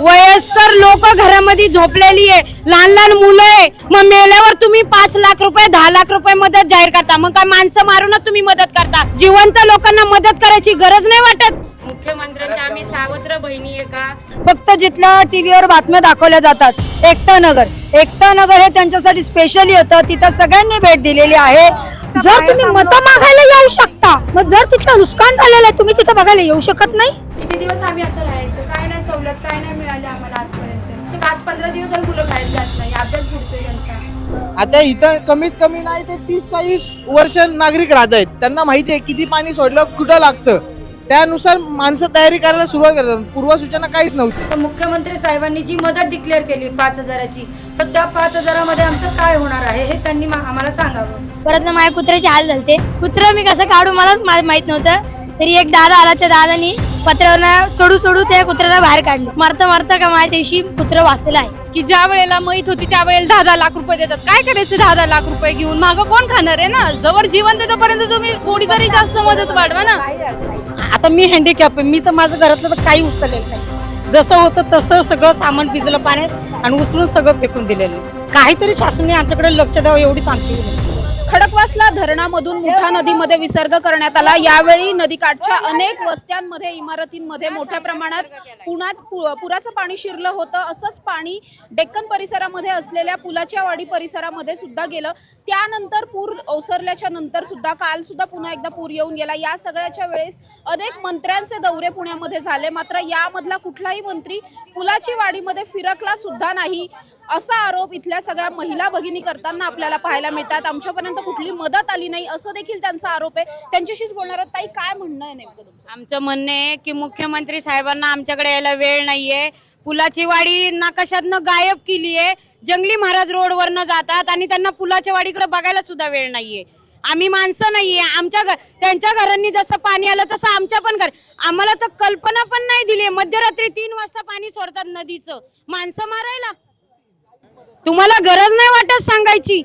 वयस्कर लोक घरामध्ये झोपलेली आहे. लहान लहान मुलं आहे. मग मेल्यावर तुम्ही पाच लाख रुपये दहा लाख रुपये मदत जाहीर करता. मग काय माणसं मारूनच तुम्ही मदत करता? जिवंत लोकांना मदत करायची गरज नाही वाटत. मुख्यमंत्र्यांच्या आम्ही सावत्र बहिणी आहे का? फक्त जिथल्या टीव्हीवर बातम्या दाखवल्या जातात. एकता नगर. एकता नगर हे त्यांच्यासाठी स्पेशली होतं. तिथं सगळ्यांनी भेट दिलेली आहे. जर तुम्ही मतं मागायला येऊ शकता मग जर तिथलं नुकसान झालेलं आहे तुम्ही तिथं बघायला येऊ शकत नाही? किती दिवस आम्ही असं राहायचं? काय नाही सवलत काय नाही आजपर्यंत ते आज पंधरा दिवस जर मुलं बाहेर जात नाही अभ्यास बुडतोय यांचा आता इथं कमीत कमी नाही ते तीस चाळीस वर्ष नागरिक राहत आहेत. त्यांना माहिती आहे किती पाणी सोडलं कुठं लागतं. त्यानुसार माणसं तयारी करायला सुरुवात करतात. पूर्वसूचना काहीच नव्हती. तर मुख्यमंत्री साहेबांनी जी मदत डिक्लेअर केली पाच हजाराची तर त्या पाच हजारामध्ये आमचं काय होणार आहे हे त्यांनी आम्हाला सांगावं. परत ना माझ्या कुत्र्याचे हाल झालते. कुत्रं मी कसं काढू मलाच माहीत नव्हतं. तरी एक दादा आला त्या दादानी पत्रावरनं सोडू सोडू त्या कुत्र्याला बाहेर काढलं. मरता मरता का माझ्या दिवशी कुत्रं वाचलेलं आहे. की ज्या वेळेला माहीत होती त्या वेळेला दहा दहा लाख रुपये देतात. काय करायचं दहा दहा लाख रुपये घेऊन? मागं कोण खाणार आहे ना? जवळ जीवन देतोपर्यंत तुम्ही थोडीतरी जास्त मदत वाढवा ना. आता मी हँडिकॅप आहे. मी तर माझं घरातलं तर काही उचललेलं नाही. जसं होतं तसं सगळं सामान भिजलं पाण्यात आणि उचलून सगळं फेकून दिलेलं काहीतरी शासनाने आमच्याकडे लक्ष द्यावं एवढीच आमची. खडकवासला धरणामधून मुठा नदीमध्ये विसर्ग करण्यात आला. यावेळी नदीकाठच्या अनेक वस्त्यांमध्ये इमारतींमध्ये मोठ्या प्रमाणात पुण्याच पु- पुराचं पाणी शिरलं होतं. असंच पाणी डेक्कन परिसरामध्ये असलेल्या पुलाच्या वाडी परिसरामध्ये सुद्धा गेलं. त्यानंतर पूर ओसरल्याच्या नंतर सुद्धा काल सुद्धा पुन्हा एकदा पूर येऊन गेला. या सगळ्याच्या वेळेस अनेक मंत्र्यांचे दौरे पुण्यामध्ये झाले. मात्र यामधला कुठलाही मंत्री पुलाची वाडीमध्ये फिरकला सुद्धा नाही. असा आरोप इथल्या सगळ्या महिला भगिनी करताना आपल्याला पाहायला मिळतात. आमच्यापर्यंत कुठली मदत आली नाही. असं देखील त्यांचा आरोप आहे. त्यांच्याशीच बोलणार आहोत. ताई काय म्हणणं आहे नेमकं तुमचं? आमचं म्हणणं आहे की मुख्यमंत्री साहेबांना आमच्याकडे यायला वेळ नाहीये. पुलाची वाडी नाकाशातनं गायब केली आहे? जंगली महाराज रोडवरनं जातात आणि त्यांना पुलाच्या वाडीकडे बघायला सुद्धा वेळ नाहीये. आम्ही माणसं नाहीये. आमच्या घर त्यांच्या घरांनी जसं पाणी आलं तसं आमच्या पण घर आम्हाला तर कल्पना पण नाही दिली मध्यरात्री तीन वाजता पाणी सोडतात नदीचं. माणसं मारायला. तुम्हाला गरज नाही वाटत सांगायची.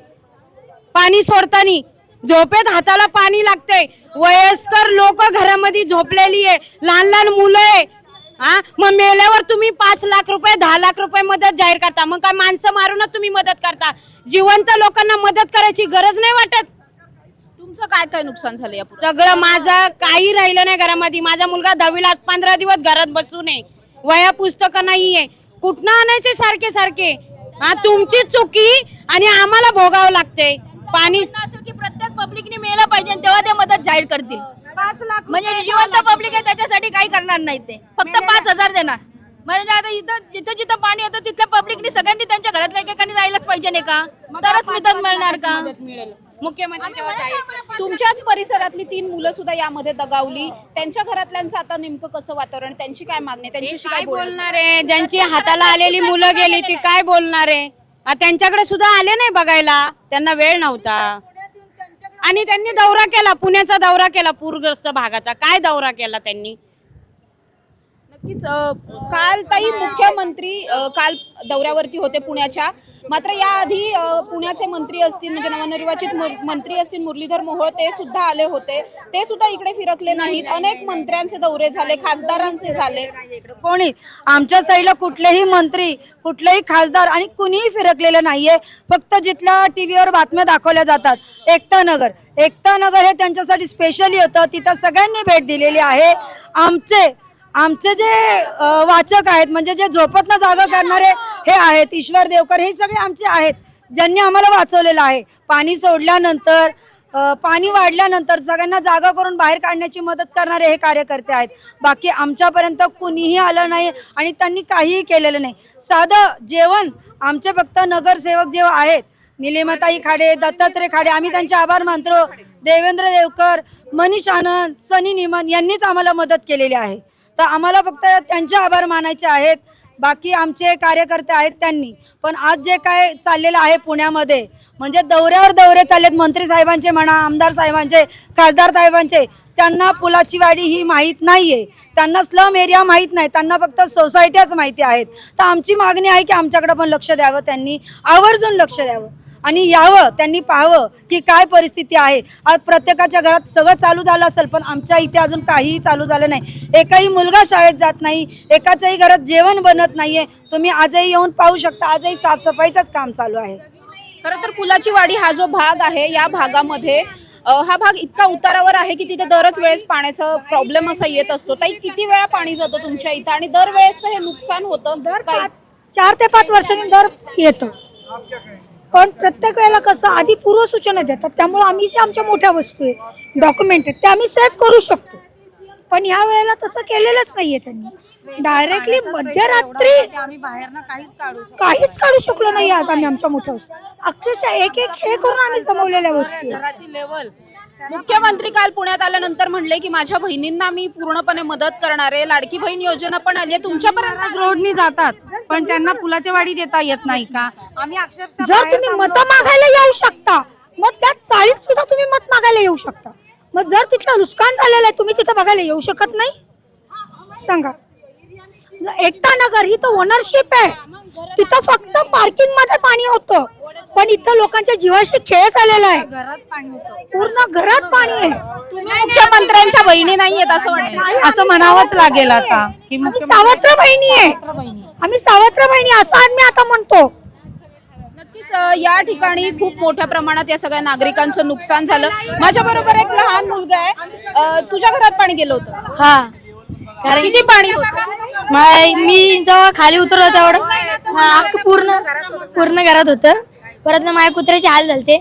पाणी सोडतानी. झोपेत हाताला पाणी लागतंय. वयस्कर लोक घरामध्ये झोपलेली आहे. लहान लहान मुलं आहे. हा मग मेल्यावर तुम्ही पाच लाख रुपये दहा लाख रुपये मदत जाहीर करता. मग काय माणसं मारूनच तुम्ही मदत करता. जिवंत लोकांना मदत करायची गरज नाही वाटत. तुमचं काय काय नुकसान झालं या? सगळं माझं काही राहिलं नाही घरामध्ये. माझा मुलगा दहावीला पंधरा दिवस घरात बसून आहे. वया पुस्तकं नाहीये. कुठनं आणायचे सारखे सारखे? हा तुमची चुकी आणि आम्हाला भोगावं लागते पाणी असेल की प्रत्येक पब्लिकने मिळालं पाहिजे तेव्हा ते मदत जाहीर करतील. म्हणजे जे जिवंत पब्लिक आहे त्याच्यासाठी काही करणार नाही ते. फक्त पाच हजार देणार. म्हणजे आता इथं जिथं जिथं पाणी येतं तिथल्या पब्लिकने सगळ्यांनी त्यांच्या घरातल्या एकेकाने जायलाच पाहिजे नाही का? तरच मदत मिळणार का? मुख्यमंत्री तेव्हा जाहीर करतील. तुमच्याच परिसरातली तीन मुलं सुद्धा यामध्ये दगावली. त्यांच्या घरातल्यांचं आता नेमकं कसं वातावरण? त्यांची काय मागणी त्यांच्याशी काय काय बोलणार बोलणार आहे? ज्यांची हाताला आलेली मुलं गेली ती काय बोलणार आहे? आ, त्यांच्याकडे सुद्धा आले नाही बघायला. त्यांना वेळ नव्हता. आणि त्यांनी दौरा केला पुण्याचा दौरा केला पूरग्रस्त भागाचा. काय दौरा केला त्यांनी? नक्कीच काल ताई मुख्यमंत्री काल दौऱ्यावरती होते पुण्याच्या. मात्र याआधी पुण्याचे मंत्री असतील म्हणजे नवनिर्वाचित मंत्री असतील मुरलीधर मोहोळ ते सुद्धा आले होते. ते सुद्धा इकडे फिरकले नाहीत. अनेक मंत्र्यांचे दौरे झाले खासदारांचे झाले. कोणी आमच्या साईडला कुठलेही मंत्री कुठलेही खासदार आणि कुणीही फिरकलेलं नाहीये. फक्त जिथल्या टीव्हीवर बातम्या दाखवल्या जातात. एकता नगर. एकता नगर हे त्यांच्यासाठी स्पेशली होतं तिथं सगळ्यांनी भेट दिलेली आहे. आमचे आमचे जे वाचक आहेत म्हणजे जे झोपतनं जागा करणारे हे आहेत ईश्वर देवकर हे सगळे आमचे आहेत ज्यांनी आम्हाला वाचवलेलं आहे. पाणी सोडल्यानंतर पाणी वाढल्यानंतर सगळ्यांना जागा करून बाहेर काढण्याची मदत करणारे हे कार्यकर्ते आहेत. बाकी आमच्यापर्यंत कुणीही आलं नाही आणि त्यांनी काहीही केलेलं नाही. साधं जेवण आमचे फक्त नगरसेवक जे आहेत निलिमाताई खाडे दत्तात्रय खाडे आम्ही त्यांचे आभार मानतो. देवेंद्र देवकर मनीष आनंद सनी निमन यांनीच आम्हाला मदत केलेली आहे. तर आम्हाला फक्त त्यांचे आभार मानायचे आहेत. बाकी आमचे कार्यकर्ते आहेत त्यांनी. पण आज जे काय चाललेलं आहे पुण्यामध्ये म्हणजे दौऱ्यावर दौरे चाललेत मंत्री साहेबांचे म्हणा आमदार साहेबांचे खासदार साहेबांचे त्यांना पुलाची वाडी ही माहीत नाही आहे त्यांना स्लम एरिया माहीत नाही त्यांना फक्त सोसायट्याच माहिती आहेत. तर आमची मागणी आहे की आमच्याकडे पण लक्ष द्यावं त्यांनी आवर्जून लक्ष द्यावं. आणि यावं त्यांनी पाहावं की काय परिस्थिती आहे. आज प्रत्येकाच्या घरात सगळं चालू झालं असेल पण आमच्या इथे अजून काहीही चालू झालं नाही. एकही मुलगा शाळेत जात नाही एकाच्याही घरात जेवण बनत नाहीये. तुम्ही आजही येऊन पाहू शकता आजही साफसफाईचंच काम चालू आहे. खरं तर पुलाची वाडी हा जो भाग आहे या भागामध्ये हा भाग इतका उतारावर आहे की तिथे दरच वेळेस पाण्याचा प्रॉब्लेम असा येत असतो. ताई किती वेळा पाणी जातं तुमच्या इथं? आणि दरवेळेस हे नुकसान होतं? काय? चार ते पाच वर्षांनी दर येतो. पण प्रत्येक वेळेला कसं आधी पूर्वसूचना देतात त्यामुळे आम्ही जे आमच्या मोठ्या वस्तू आहे डॉक्युमेंट आहेत ते आम्ही सेव्ह करू शकतो. पण या वेळेला तसं केलेलंच नाहीये त्यांनी. डायरेक्टली मध्यरात्री काहीच काढू शकलो नाही आज आम्ही आमच्या मोठ्या वस्तू. अक्षरशः एक एक हे करून आम्ही जमवलेल्या वस्तू लेवल मुख्यमंत्री काल पुण्यात आल्यानंतर म्हणले की माझ्या बहिणींना मी पूर्णपणे मदत करणार आहे. लाडकी बहीण योजना पण आली आहे. तुमच्यापर्यंत रोडनी जातात. पण त्यांना पुलाच्या वाडी देता येत नाही का? आम्ही अक्षरशः जर तुम्ही मत मागायला येऊ शकता मग त्या चाळीत सुद्धा तुम्ही मत मागायला येऊ शकता. मग जर तिथलं नुकसान झालेलं आहे तुम्ही तिथं बघायला येऊ शकत नाही? सांगा. एकता नगर ही तर ओनरशिप आहे. तिथं फक्त पार्किंगमध्ये पाणी होतं. पण इथं लोकांच्या जीवाशी खेळ झालेला आहे. पूर्ण घरात पाणी आहे. तुम्ही मुख्यमंत्र्यांच्या बहिणी नाही आहेत असं वाटतं असं म्हणावंच लागेल आता सावत्र बहिणी आहे. आम्ही सावत्र बहिणी असं आम्ही आता म्हणतो. या ठिकाणी खूप मोठ्या प्रमाणात या सगळ्या नागरिकांचं नुकसान झालं. माझ्या बरोबर एक लहान मुलगा आहे. अ, तुझ्या घरात पाणी गेलं होतं. हा. कारण किती पाणी होतं? मी जेव्हा खाली उतरलो तेवढं हा, अख्खं पूर्ण पूर्ण घरात होतं. परत माझ्या कुत्र्याचे हाल झालते.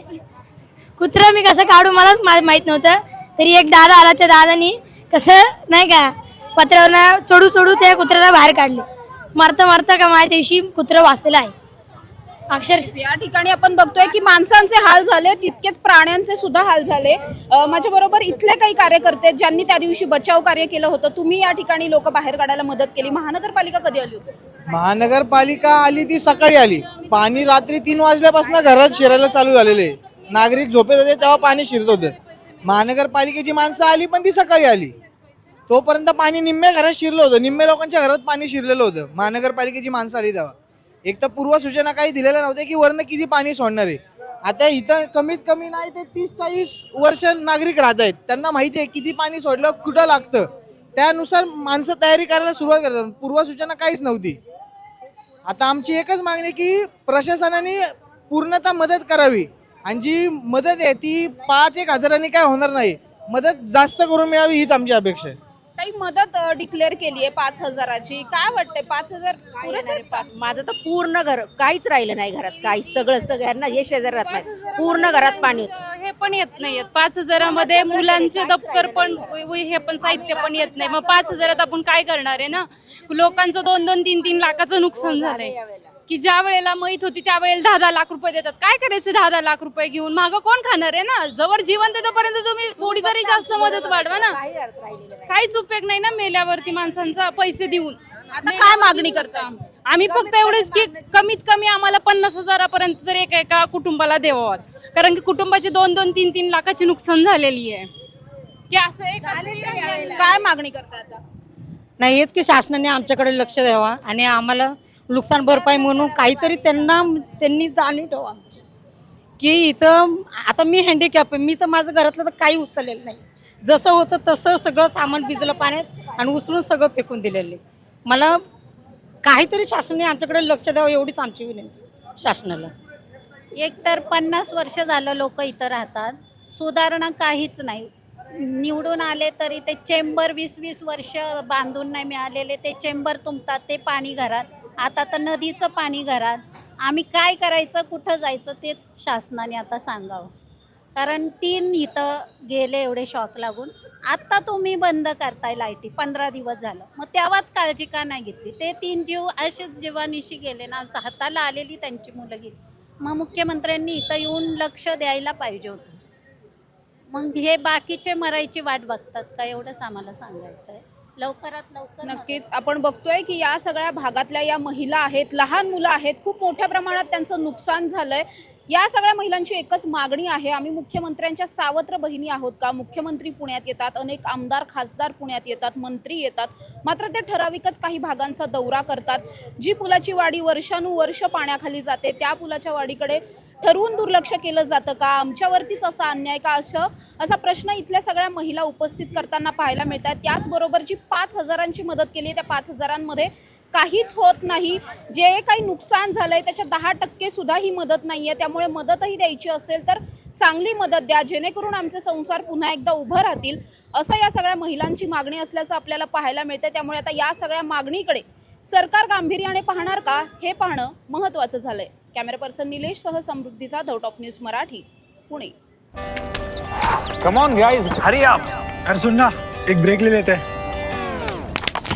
कुत्रं मी कसं काढू मलाच माहीत माहीत नव्हतं. तरी एक दादा आला त्या दादानी कसं नाही का पत्र्यावर चढू चढू त्या कुत्र्याला बाहेर काढले. मारता मारता का माझ्या दिवशी कुत्रं वाचलेलं आहे. अक्षरशः या ठिकाणी आपण बघतोय की माणसांचे हाल झाले तितकेच प्राण्यांचे सुद्धा हाल झाले. माझ्या बरोबर इथले काही कार्यकर्ते आहेत, ज्यांनी त्या दिवशी बचाव कार्य केलं होतं. तुम्ही या ठिकाणी लोक बाहेर काढायला मदत केली. महानगरपालिका कधी आली होती? महानगरपालिका आली ती सकाळी आली. पाणी रात्री तीन वाजल्यापासून घरात शिरायला चालू झालेले. नागरिक झोपेत होते तेव्हा पाणी शिरत होतं. महानगरपालिकेची माणसं आली पण ती सकाळी आली. तोपर्यंत पाणी निम्म्या घरात शिरलं होतं. निम्म्या लोकांच्या घरात पाणी शिरलेलं होतं. महानगरपालिकेची माणसं आली तेव्हा. एक तर पूर्वसूचना काही दिलेल्या नव्हत्या की वरनं किती पाणी सोडणार आहे. आता इथं कमीत कमी नाही ते तीस चाळीस वर्ष नागरिक राहत आहेत. त्यांना माहिती आहे किती पाणी सोडलं कुठं लागतं. त्यानुसार माणसं तयारी करायला सुरुवात करतात. पूर्वसूचना काहीच नव्हती. आता आमची एकच मागणी की प्रशासनाने पूर्णतः मदत करावी. आणि जी मदत आहे ती पाच एक हजारांनी काय होणार नाही. मदत जास्त करून मिळावी हीच आमची अपेक्षा आहे. काही मदत डिक्लेअर केली आहे पाच हजाराची. काय वाटतंय? पाच हजार का? माझं तर पूर्ण घर काहीच राहिलं नाही घरात काही सगळं सगळ्यांना हे शेजार राहत नाही. पूर्ण घरात पाणी. होतं. हे पण येत नाहीयेत पाच हजारामध्ये मुलांचे दप्तर पण व- हे पण साहित्य पण येत नाही. मग पाच हजारात आपण काय करणार आहे ना? लोकांचं दोन दोन तीन तीन लाखाचं नुकसान झालंय. की ज्या वेळेला माहीत होती त्या वेळेला दहा दहा लाख रुपये देतात. काय करायचं दहा दहा लाख रुपये घेऊन? मागं कोण खाणार आहे ना? जवळ जीवन तोपर्यंत तुम्ही थोडी तरी जास्त मदत वाढवा ना. काहीच उपयोग नाही ना मेल्यावरती माणसांचा पैसे देऊन. आता काय मागणी करता आम्ही फक्त एवढेच की कमीत कमी आम्हाला पन्नास हजारापर्यंत तर एका एका कुटुंबाला द्यावं. कारण की कुटुंबाचे दोन दोन तीन तीन लाखाची नुकसान झालेली आहे. की असं एक काय मागणी करता आता? नाही हेच की शासनाने आमच्याकडे लक्ष द्यावा आणि आम्हाला नुकसान भरपाई म्हणून काहीतरी त्यांना त्यांनी जाणीव ठेवा आमची. की इथं आता मी हँडिकॅप मी तर माझं घरातलं तर काही उचललेलं नाही. जसं होतं तसं सगळं सामान भिजलं पाण्यात आणि उचलून सगळं फेकून दिलेलं आहे. मला काहीतरी शासनाने आमच्याकडे लक्ष द्यावं एवढीच आमची विनंती शासनाला. एक तर पन्नास वर्ष झालं लोक इथं राहतात. सुधारणा काहीच नाही. निवडून आले तरी ते चेंबर वीस वीस वर्ष बांधून नाही मिळालेले ते चेंबर तुंबतात ते पाणी घरात. आता तर नदीचं पाणी घरात. आम्ही काय करायचं कुठं जायचं तेच शासनाने आता सांगावं. कारण तीन इथं गेले एवढे शॉक लागून. आत्ता तुम्ही बंद करताय लाईटी पंधरा दिवस झालं. मग तेव्हाच काळजी का नाही घेतली? ते तीन जीव असेच जीवानिशी गेले ना हाताला आलेली त्यांची मुलं गेली. मग मुख्यमंत्र्यांनी इथं येऊन लक्ष द्यायला पाहिजे होतं. मग हे बाकीचे मरायची वाट बघतात का? एवढंच आम्हाला सांगायचं आहे लवकरात लवकर नक्कीच. आपण बघतोय की या सगळ्या भागातल्या या महिला आहेत लहान मुलं आहेत खूप मोठ्या प्रमाणात त्यांचं नुकसान झालंय. या सगळ्या महिलांची एकच मागणी आहे. आम्ही मुख्यमंत्र्यांच्या सावत्र बहिणी आहोत का? मुख्यमंत्री पुण्यात येतात अनेक आमदार खासदार पुण्यात येतात मंत्री येतात. मात्र ते ठराविकच काही भागांचा दौरा करतात. जी पुलाची वाडी वर्षानुवर्ष पाण्याखाली जाते त्या पुलाच्या वाडीकडे ठरवून दुर्लक्ष केलं जातं का? आमच्यावरतीच असा अन्याय का? असं असा प्रश्न इथल्या सगळ्या महिला उपस्थित करताना पाहायला मिळतात त्याचबरोबर जी पाच हजारांची मदत केली आहे त्या पाच हजारांमध्ये काहीच होत नाही. जे काही नुकसान झालंय त्याच्या दहा टक्के सुद्धा ही मदत नाही आहे त्यामुळे मदतही द्यायची असेल तर चांगली मदत द्या. जेणेकरून आमचे संसार पुन्हा एकदा उभं राहतील. असं या सगळ्या महिलांची मागणी असल्याचं आपल्याला पाहायला मिळतं त्यामुळे आता या सगळ्या मागणीकडे सरकार गांभीर्याने पाहणार का? हे पाहणं महत्त्वाचं झालंय. कॅमेरा पर्सन निलेश सह समृद्धीचा the top news Marathi Pune. Come on guys Hari आप अरे सुन ना एक ब्रेक ले लेते. हैं